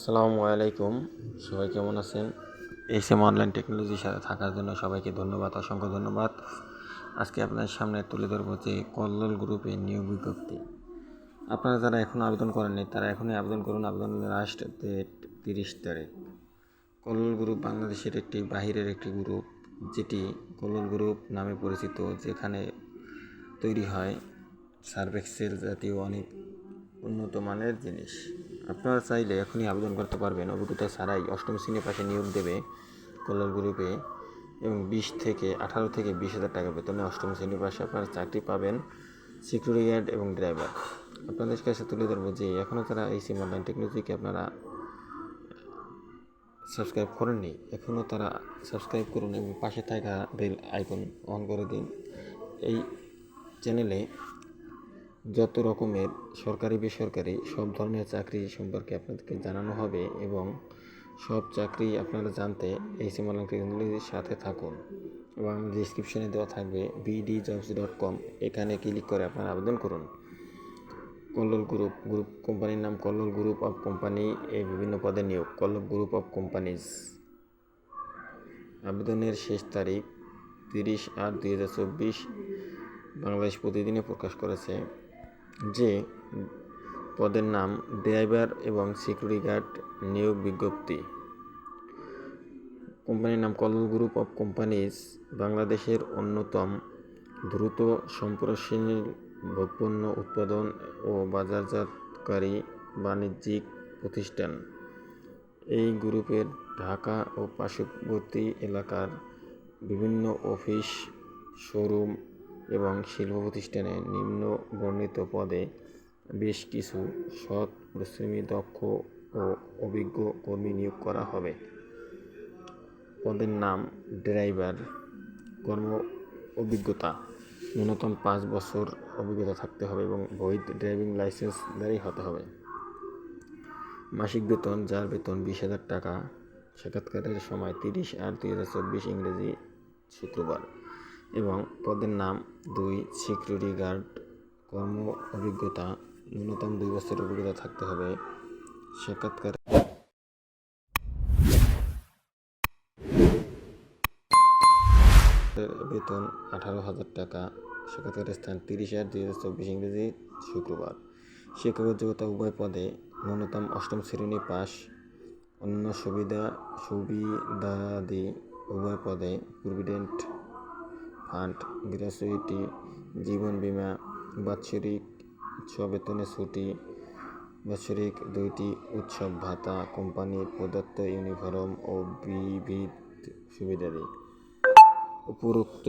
আসসালামু আলাইকুম। সবাই কেমন আছেন? এই সেম অনলাইন টেকনোলজির সাথে থাকার জন্য সবাইকে ধন্যবাদ, অসংখ্য ধন্যবাদ। আজকে আপনার সামনে তুলে ধরবো যে কল্লোল গ্রুপে নিয়োগ বিজ্ঞপ্তি। আপনারা যারা এখনও আবেদন করেননি, তারা এখনই আবেদন করুন। আবেদন লাস্ট ডেট তিরিশ তারিখ। কল্লোল গ্রুপ বাংলাদেশের একটি, বাহিরের একটি গ্রুপ যেটি কল্লোল গ্রুপ নামে পরিচিত, যেখানে তৈরি হয় সার্ভেক্সেল জাতীয় অনেক উন্নত মানের জিনিস। আপনারা চাইলে এখনই আবেদন করতে পারবেন। অভিজ্ঞতা ছাড়াই অষ্টম শ্রেণি পাশে নিয়োগ দেবে কল্যাণ গ্রুপে এবং বিশ থেকে আঠারো থেকে বিশ হাজার টাকা বেতনে অষ্টম শ্রেণি পাশে আপনারা চাকরি পাবেন সিকিউরিটি গার্ড এবং ড্রাইভার। আপনাদের কাছে তুলে ধরবো যে এখনও তারা এই সিম অনলাইন টেকনোলজিকে আপনারা সাবস্ক্রাইব করেননি। এখনও তারা সাবস্ক্রাইব করুন এবং পাশে থাকা বেল আইকন অন করে দিন। এই চ্যানেলে যত রকমের সরকারি, বেসরকারি সব ধরনের চাকরি সম্পর্কে আপনাদেরকে জানানো হবে এবং সব চাকরি আপনারা জানতে এই সিমালাং টেকনোলজির সাথে থাকুন এবং ডিসক্রিপশনে দেওয়া থাকবে বিডি জবস ডট কম এখানে ক্লিক করে আপনারা আবেদন করুন। কল্লোল গ্রুপ গ্রুপ কোম্পানির নাম কল্লোল গ্রুপ অফ কোম্পানি এই বিভিন্ন পদে নিয়োগ। কল্লোল গ্রুপ অফ কোম্পানিজ আবেদনের শেষ তারিখ তিরিশ আট দুই হাজার চব্বিশ। বাংলাদেশ প্রতিদিনে প্রকাশ করেছে। যে পদের নাম ড্রাইভার এবং সিকিউরিটি গার্ড নিয়োগ বিজ্ঞপ্তি। কোম্পানির নাম কল্লোল গ্রুপ অফ কোম্পানিজ বাংলাদেশের অন্যতম দ্রুত সম্প্রসারণশীল ভোগপণ্য উৎপাদন ও বাজারজাতকারী বাণিজ্যিক প্রতিষ্ঠান। এই গ্রুপের ঢাকা ও পার্শ্ববর্তী এলাকার বিভিন্ন অফিস, শোরুম এবং শিল্প প্রতিষ্ঠানে নিম্ন বর্ণিত পদে বেশ কিছু সৎ পরিশ্রমী দক্ষ ও অভিজ্ঞ কর্মী নিয়োগ করা হবে। পদের নাম ড্রাইভার, কর্ম অভিজ্ঞতা, ন্যূনতম পাঁচ বছর অভিজ্ঞতা থাকতে হবে এবং বৈধ ড্রাইভিং লাইসেন্স লাইসেন্সধারী হতে হবে। মাসিক বেতন, যার বেতন বিশ হাজার টাকা, সাক্ষাৎকারের সময় তিরিশ আট দুই হাজার চব্বিশ ইংরেজি শুক্রবার। এবং পদের নাম দুই সিকিউরিটি গার্ড। কর্ম অভিজ্ঞতা, ন্যূনতম দুই বছরের অভিজ্ঞতা থাকতে হবে। সাক্ষাৎকার বেতন আঠারো হাজার টাকা। সাক্ষাৎকারের স্থান তিরিশ আট দুই হাজার চব্বিশ ইংরেজি শুক্রবার। শিক্ষাগত যোগ্যতা উভয় পদে ন্যূনতম অষ্টম শ্রেণি পাস অন্য সুবিধা সুবিধাদি উভয় পদে প্রভিডেন্ট ফান্ড গ্র্যাচুইটি জীবন বীমা, বাৎসরিক স্ববেতনে ছুটি, বাৎসরিক দুইটি উৎসব, ভাতা কোম্পানির প্রদত্ত ইউনিফর্ম ও বিবিধ সুবিধাদি। উপরোক্ত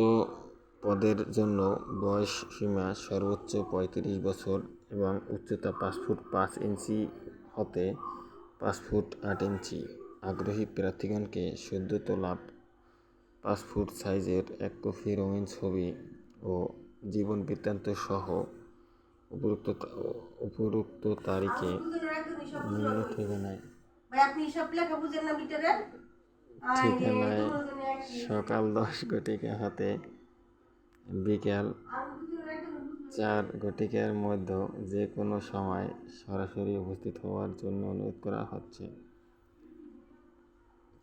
পদের জন্য বয়স সীমা সর্বোচ্চ পঁয়ত্রিশ বছর এবং উচ্চতা পাঁচ ফুট পাঁচ ইঞ্চি হতে পাঁচ ফুট আট ইঞ্চি। আগ্রহী প্রার্থীগণকে সদ্য তোলা পাঁচ ফুট সাইজের এক কপি রঙিন ছবি ও জীবন বৃত্তান্ত সহ উপরোক্ত উপরোক্ত তারিখে নিম্ন ঠিকানায়। ঠিকানায় সকাল দশ ঘটিকা হতে বিকাল চার ঘটিকার মধ্যে যে কোনো সময় সরাসরি উপস্থিত হওয়ার জন্য অনুরোধ করা হচ্ছে।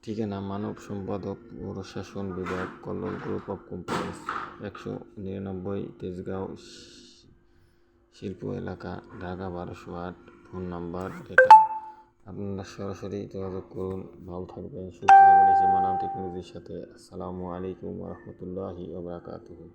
ঠিকানা মানব সম্পাদক প্রশাসন বিভাগ, কল্লোল গ্রুপ অফ কোম্পানিজ একশো নিরানব্বই তেজগাঁও, শিল্প এলাকা, ঢাকা বারোশো আট, ফোন নাম্বার এটা। আপনারা সরাসরি যোগাযোগ করুন। ভালো থাকবেন, সুস্থ থাকবেন। এই মানব টেকনোলজির সাথে। আসসালামু আলাইকুম রহমতুল্লাহি ওবরাকাতুহু